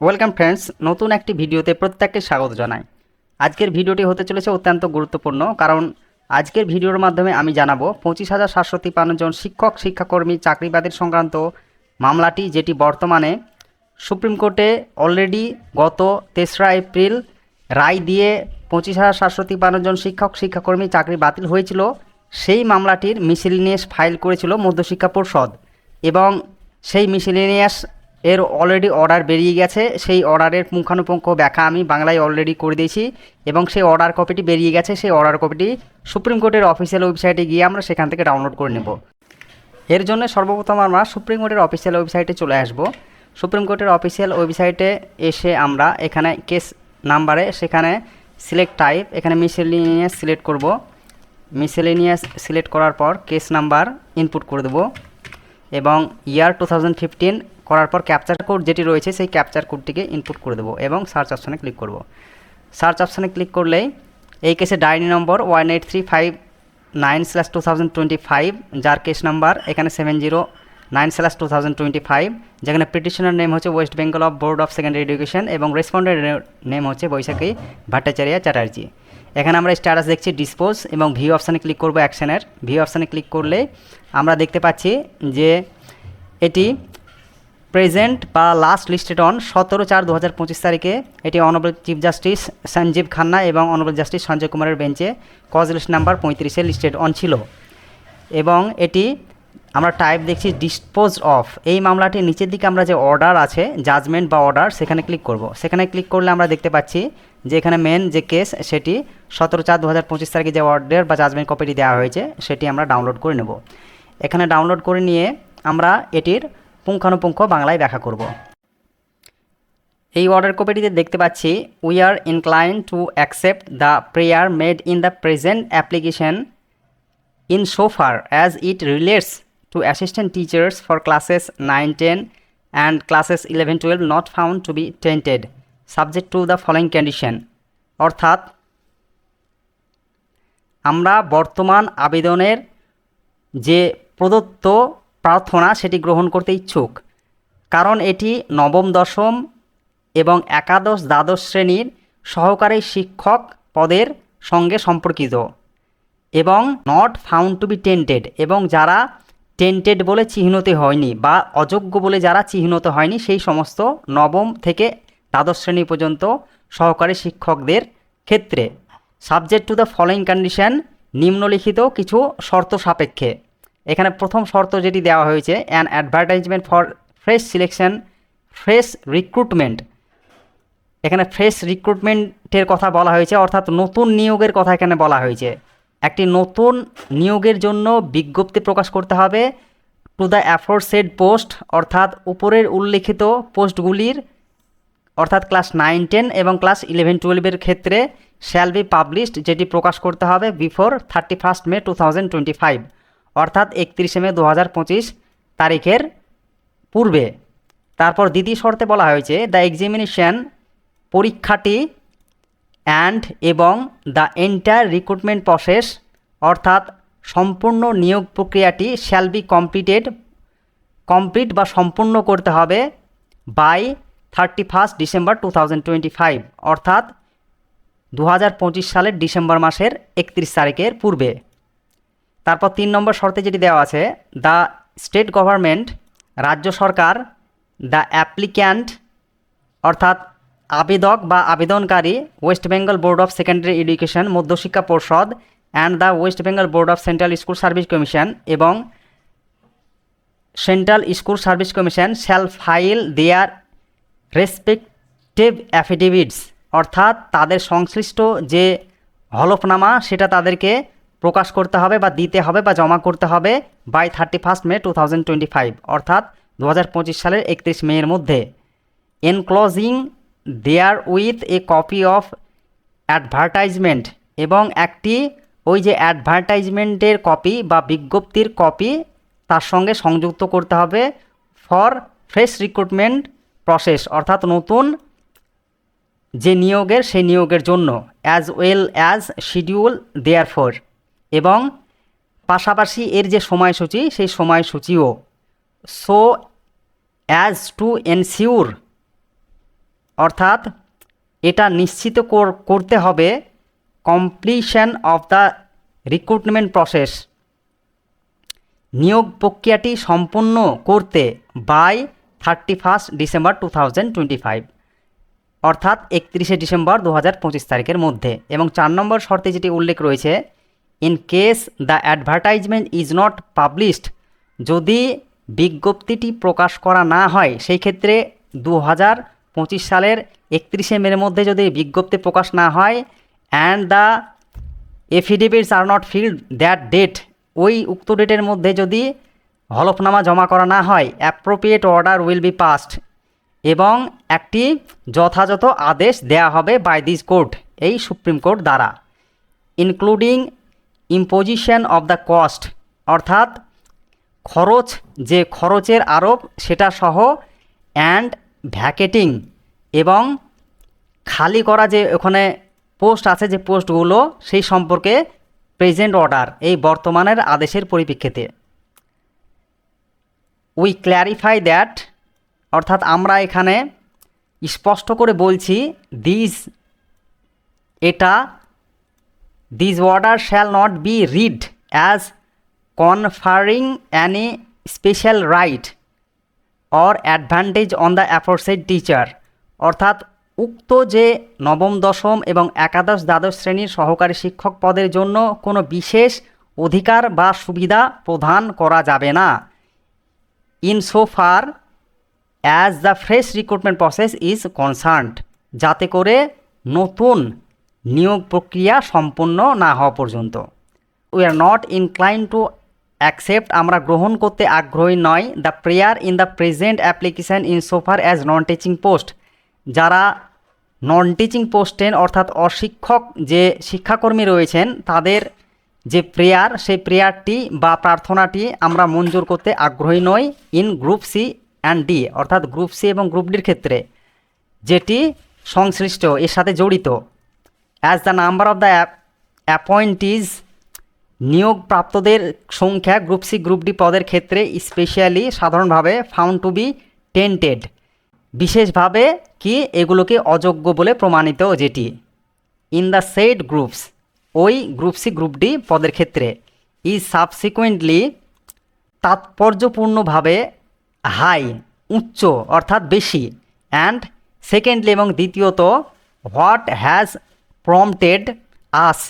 Welcome friends, নতুন একটি ভিডিওতে প্রত্যেককে স্বাগত জানাই। আজকের ভিডিওটি হতে চলেছে অত্যন্ত গুরুত্বপূর্ণ, কারণ আজকের ভিডিওর মাধ্যমে আমি জানাব পঁচিশ হাজার সাতশো তিপ্পান্ন জন শিক্ষক, শিক্ষাকর্মী চাকরিবাদীর সংক্রান্ত মামলাটি, যেটি বর্তমানে সুপ্রিম কোর্টে অলরেডি গত তেসরা এপ্রিল রায় দিয়ে পঁচিশ হাজার সাতশো তিপ্পান্ন জন শিক্ষক, শিক্ষাকর্মী চাকরি বাতিল হয়েছিল। সেই মামলাটির মিসেলিনিয়াস ফাইল করেছিল মধ্যশিক্ষা পর্ষদ এবং সেই মিসেলিনিয়াস এর অলরেডি অর্ডার বেরিয়ে গেছে। সেই অর্ডারের পুঙ্খানুপুঙ্খ ব্যাখ্যা আমি বাংলায় অলরেডি করে দিয়েছি এবং সেই অর্ডার কপিটি বেরিয়ে গেছে। সেই অর্ডার কপিটি সুপ্রিম কোর্টের অফিসিয়াল ওয়েবসাইটে গিয়ে আমরা সেখান থেকে ডাউনলোড করে নেব। এর জন্য সর্বপ্রথম আমরা সুপ্রিম কোর্টের অফিসিয়াল ওয়েবসাইটে চলে আসব। সুপ্রিম কোর্টের অফিসিয়াল ওয়েবসাইটে এসে আমরা এখানে কেস নাম্বারে সেখানে সিলেক্ট টাইপ এখানে মিসেলিনিয়াস সিলেক্ট করব। মিসেলিনিয়াস সিলেক্ট করার পর কেস নাম্বার ইনপুট করে দেবো এবং ইয়ার টু থাউজেন্ড ফিফটিন করার পর ক্যাপচার কোড যেটি রয়েছে সেই ক্যাপচার কোডটিকে ইনপুট করে দেবো এবং সার্চ অপশানে ক্লিক করব। সার্চ অপশানে ক্লিক করলেই এই কেসে diary number one eight three five nine slash two thousand twenty five যার কেস নাম্বার এখানে seven zero nine slash two thousand twenty five যেখানে পিটিশনের নেম হচ্ছে West Bengal of Board of Secondary Education এবং রেসপন্ডের নেম হচ্ছে বৈশাখী ভট্টাচার্য চ্যাটার্জি। এখানে আমরা স্ট্যাটাস দেখছি ডিসপোজ এবং ভিউ অপশানে ক্লিক করব অ্যাকশনের ভিউ অপশানে ক্লিক করলে আমরা দেখতে পাচ্ছি যে এটি প্রেজেন্ট বা লাস্ট লিস্টেড অন সতেরো চার দু হাজার পঁচিশ তারিখে এটি hon'ble chief justice Sanjiv Khanna এবং অনবল জাস্টিস সঞ্জয় কুমারের বেঞ্চে কজ লিস্ট নাম্বার পঁয়ত্রিশে লিস্টেড অন ছিল। এবং এটি আমরা টাইপ দেখছি ডিসপোজ অফ এই মামলাটির নিচের দিকে আমরা যে অর্ডার আছে জাজমেন্ট বা অর্ডার সেখানে ক্লিক করব। সেখানে ক্লিক করলে আমরা দেখতে পাচ্ছি যে এখানে মেন যে কেস সেটি সতেরো চার দু হাজার পঁচিশ তারিখে যে অর্ডার বা জাজমেন্ট কপিটি দেওয়া হয়েছে, সেটি আমরা ডাউনলোড করে নেব। এখানে ডাউনলোড করে নিয়ে আমরা এটির পুঙ্খানুপুঙ্খ বাংলায় ব্যাখ্যা করব। এই অর্ডার কপিটিতে দেখতে পাচ্ছি we are incline to accept the prayer made in the present application in so far as it relates to assistant teachers for classes nine ten and classes eleven twelve not found to be tainted subject to the following condition অর্থাৎ, আমরা বর্তমান আবেদনের যে প্রদত্ত প্রার্থনা সেটি গ্রহণ করতে ইচ্ছুক, কারণ এটি নবম, দশম এবং একাদশ, দ্বাদশ শ্রেণির সহকারী শিক্ষক পদের সঙ্গে সম্পর্কিত এবং not found to be tainted এবং যারা টেন্টেড বলে চিহ্নিত হয়নি বা অযোগ্য বলে যারা চিহ্নিত হয়নি সেই সমস্ত নবম থেকে দ্বাদশ শ্রেণি পর্যন্ত সহকারী শিক্ষকদের ক্ষেত্রে। Subject to the following condition নিম্নলিখিত কিছু শর্ত সাপেক্ষে। এখানে প্রথম শর্ত যেটি দেওয়া হয়েছে an advertisement for fresh selection fresh recruitment এখানে ফ্রেশ রিক্রুটমেন্টের কথা বলা হয়েছে, অর্থাৎ নতুন নিয়োগের কথা এখানে বলা হয়েছে। একটি নতুন নিয়োগের জন্য বিজ্ঞপ্তি প্রকাশ করতে হবে টু দ্য অ্যাফোরসেড পোস্ট অর্থাৎ উপরের উল্লিখিত পোস্টগুলির অর্থাৎ ক্লাস নাইন টেন এবং ক্লাস ইলেভেন টুয়েলভের ক্ষেত্রে শ্যাল বি পাবলিশড যেটি প্রকাশ করতে হবে before thirty first May two thousand twenty five অর্থাৎ একত্রিশে মে দু হাজার পঁচিশ তারিখের পূর্বে। তারপর দ্বিতীয় শর্তে বলা হয়েছে দ্য এক্সামিনেশন পরীক্ষাটি অ্যান্ড এবং দ্য এন্টায়ার রিক্রুটমেন্ট প্রসেস অর্থাৎ সম্পূর্ণ নিয়োগ প্রক্রিয়াটি শ্যাল বি কমপ্লিটেড কমপ্লিট বা সম্পূর্ণ করতে হবে by thirty first December two thousand twenty five অর্থাৎ দু হাজার পঁচিশ সালের ডিসেম্বর মাসের একত্রিশ তারিখের পূর্বে। তারপর তিন নম্বর শর্তে যেটি দেওয়া আছে দ্য স্টেট গভর্নমেন্ট রাজ্য সরকার দ্য অ্যাপ্লিক্যান্ট অর্থাৎ আবেদক বা আবেদনকারী West Bengal Board of Secondary Education মধ্যশিক্ষা পর্ষদ and the West Bengal Board of Central School Service Commission এবং Central School Service Commission shall file their respective affidavits অর্থাৎ তাদের সংশ্লিষ্ট যে হলফনামা, সেটা তাদেরকে প্রকাশ করতে হবে বা দিতে হবে বা জমা করতে হবে by thirty first May two thousand twenty five অর্থাৎ দু হাজার পঁচিশ সালের একত্রিশ মেয়ের মধ্যে। Enclosing their with a copy of advertisement এবং একটি ওই যে অ্যাডভার্টাইজমেন্টের কপি বা বিজ্ঞপ্তির কপি তার সঙ্গে সংযুক্ত করতে হবে ফর ফ্রেশ রিক্রুটমেন্ট প্রসেস অর্থাৎ নতুন যে নিয়োগের, সেই নিয়োগের জন্য as well as schedule their for এবং পাশাপাশি এর যে সময়সূচি, সেই সময়সূচিও। সো অ্যাজ টু এনসিওর অর্থাৎ এটা নিশ্চিত করতে হবে completion of the recruitment process নিয়োগ প্রক্রিয়াটি সম্পন্ন করতে by thirty first December two thousand twenty five অর্থাৎ একত্রিশে ডিসেম্বর দু হাজার পঁচিশ তারিখের মধ্যে। এবং চার নম্বর শর্তে যেটি উল্লেখ রয়েছে in case the advertisement is not published যদি বিজ্ঞপ্তিটি প্রকাশ করা না হয়, সেই ক্ষেত্রে দু হাজার পঁচিশ সালের একত্রিশে মের মধ্যে যদি বিজ্ঞপ্তি প্রকাশ না হয় and the affidavits are not filed that date ওই উক্ত ডেটের মধ্যে যদি হলফনামা জমা করা না হয় appropriate order will be passed এবং একটি যথাযথ আদেশ দেয়া হবে বাই দিস কোর্ট এই সুপ্রিম কোর্ট দ্বারা including imposition of the cost অর্থাৎ খরচ, যে খরচের আরোপ, সেটা সহ অ্যান্ড ভ্যাকেটিং এবং খালি করা যে ওখানে পোস্ট আছে যে পোস্টগুলো সেই সম্পর্কে প্রেজেন্ট অর্ডার এই বর্তমানের আদেশের পরিপ্রেক্ষিতে। উই ক্ল্যারিফাই দ্যাট অর্থাৎ আমরা এখানে স্পষ্ট করে বলছি দিস এটা this order shall not be read as conferring any special right or advantage on the aforesaid teacher অর্থাৎ উক্ত যে নবম, দশম এবং একাদশ দ্বাদশ শ্রেণির সহকারী শিক্ষক পদের জন্য কোনো বিশেষ অধিকার বা সুবিধা প্রদান করা যাবে না। In so far as the fresh recruitment process is concerned যাতে করে নতুন নিয়োগ প্রক্রিয়া সম্পন্ন না হওয়া পর্যন্ত। We are not incline to accept আমরা গ্রহণ করতে আগ্রহী নয় the prayer in the present application in so far as non teaching post যারা নন টিচিং পোস্টেন অর্থাৎ অশিক্ষক যে শিক্ষাকর্মী রয়েছেন, তাদের যে প্রেয়ার সেই প্রেয়ারটি বা প্রার্থনাটি আমরা মঞ্জুর করতে আগ্রহী নই in group C and D অর্থাৎ গ্রুপ সি এবং গ্রুপ ডির ক্ষেত্রে, যেটি সংশ্লিষ্ট, এর সাথে জড়িত। As the number of the appointees নিয়োগপ্রাপ্তদের সংখ্যা গ্রুপ সি গ্রুপ ডি পদের ক্ষেত্রে স্পেশালি সাধারণভাবে ফাউন্ড টু বি টেন্টেড বিশেষভাবে কি এগুলোকে অযোগ্য বলে প্রমাণিত যেটি? ইন দ্য সেড গ্রুপস ওই গ্রুপ সি গ্রুপ ডি পদের ক্ষেত্রে ইজ সাবসিকুয়েন্টলি তাৎপর্যপূর্ণভাবে হাই উচ্চ অর্থাৎ বেশি। অ্যান্ড সেকেন্ডলি এবং দ্বিতীয়ত হোয়াট হ্যাজ প্রম্পটেড আস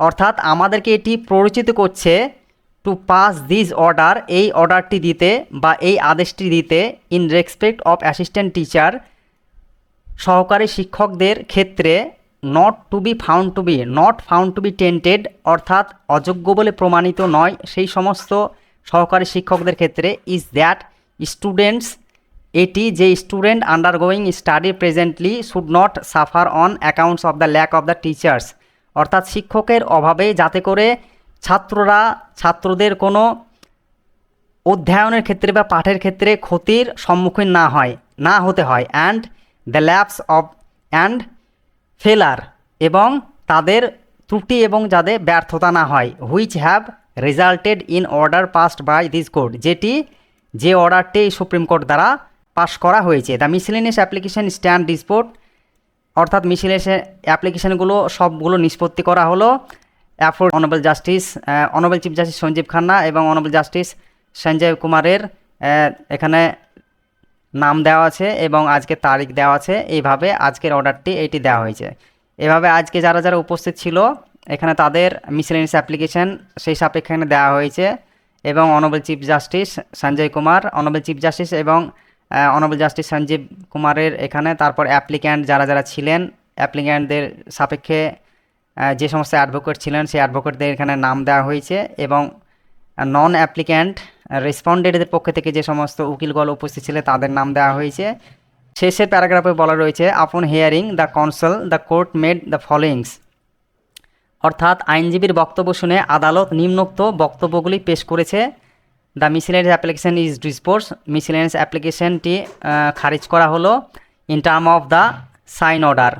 অর্থাৎ আমাদেরকে এটি প্ররোচিত করছে টু পাস দিস অর্ডার এই অর্ডারটি দিতে বা এই আদেশটি দিতে in respect of assistant teacher সহকারী শিক্ষকদের ক্ষেত্রে not to be found to be not found to be tainted অর্থাৎ অযোগ্য বলে প্রমাণিত নয়। সেই সমস্ত সহকারী শিক্ষকদের ক্ষেত্রে ইজ দ্যাট স্টুডেন্টস এটি যে student undergoing study presently should not suffer on accounts of the lack of the teachers অর্থাৎ শিক্ষকের অভাবে যাতে করে ছাত্ররা, ছাত্রদের কোনো অধ্যয়নের ক্ষেত্রে বা পাঠের ক্ষেত্রে ক্ষতির সম্মুখীন না হয়, না হতে হয় and the lapse of and failure এবং তাদের ত্রুটি এবং যাদের ব্যর্থতা না হয় which have resulted in order passed by this court যেটি যে অর্ডারটি সুপ্রিম কোর্ট দ্বারা পাস করা হয়েছে। The miscellaneous application stand disposed অর্থাৎ মিছিলের অ্যাপ্লিকেশানগুলো সবগুলো নিষ্পত্তি করা হলো। Afford honourable justice honourable chief justice Sanjiv Khanna এবং অনারেবল জাস্টিস সঞ্জয় কুমারের এখানে নাম দেওয়া আছে এবং আজকে তারিখ দেওয়া আছে। এইভাবে আজকের অর্ডারটি এটি দেওয়া হয়েছে। এভাবে আজকে যারা যারা উপস্থিত ছিল, এখানে তাদের মিসলেনিয়াস অ্যাপ্লিকেশন সেই সাপেক্ষে এখানে দেওয়া হয়েছে এবং honourable chief justice Sanjay Kumar honourable chief justice এবং অনারেবল জাস্টিস সঞ্জীব কুমারের এখানে, তারপর অ্যাপ্লিক্যান্ট যারা যারা ছিলেন অ্যাপ্লিক্যান্টদের সাপেক্ষে যে সমস্ত অ্যাডভোকেট ছিলেন, সেই অ্যাডভোকেটদের এখানে নাম দেওয়া হয়েছে এবং নন অ্যাপ্লিক্যান্ট রেসপন্ডেন্টদের পক্ষ থেকে যে সমস্ত উকিলগণ উপস্থিত ছিলেন, তাদের নাম দেওয়া হয়েছে। শেষের প্যারাগ্রাফে বলা রয়েছে upon hearing the counsel the court made the followings অর্থাৎ, আইনজীবীর বক্তব্য শুনে আদালত নিম্নোক্ত বক্তব্যগুলি পেশ করেছে। The miscellaneous application is disposed miscellaneous অ্যাপ্লিকেশনটি খারিজ করা হলো in term of the sign order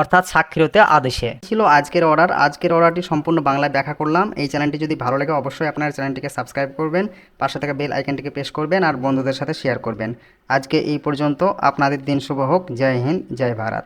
অর্থাৎ স্বাক্ষরিত আদেশে। ছিল আজকের অর্ডার আজকের অর্ডারটি সম্পূর্ণ বাংলায় ব্যাখ্যা করলাম। এই চ্যানেলটি যদি ভালো লাগে, অবশ্যই আপনার চ্যানেলটিকে সাবস্ক্রাইব করবেন, পাশে থাকা বেল আইকনটিকে প্রেস করবেন, আর বন্ধুদের সাথে শেয়ার করবেন। আজকে এই পর্যন্ত। আপনাদের দিন শুভ হোক। জয় হিন্দ, জয় ভারত।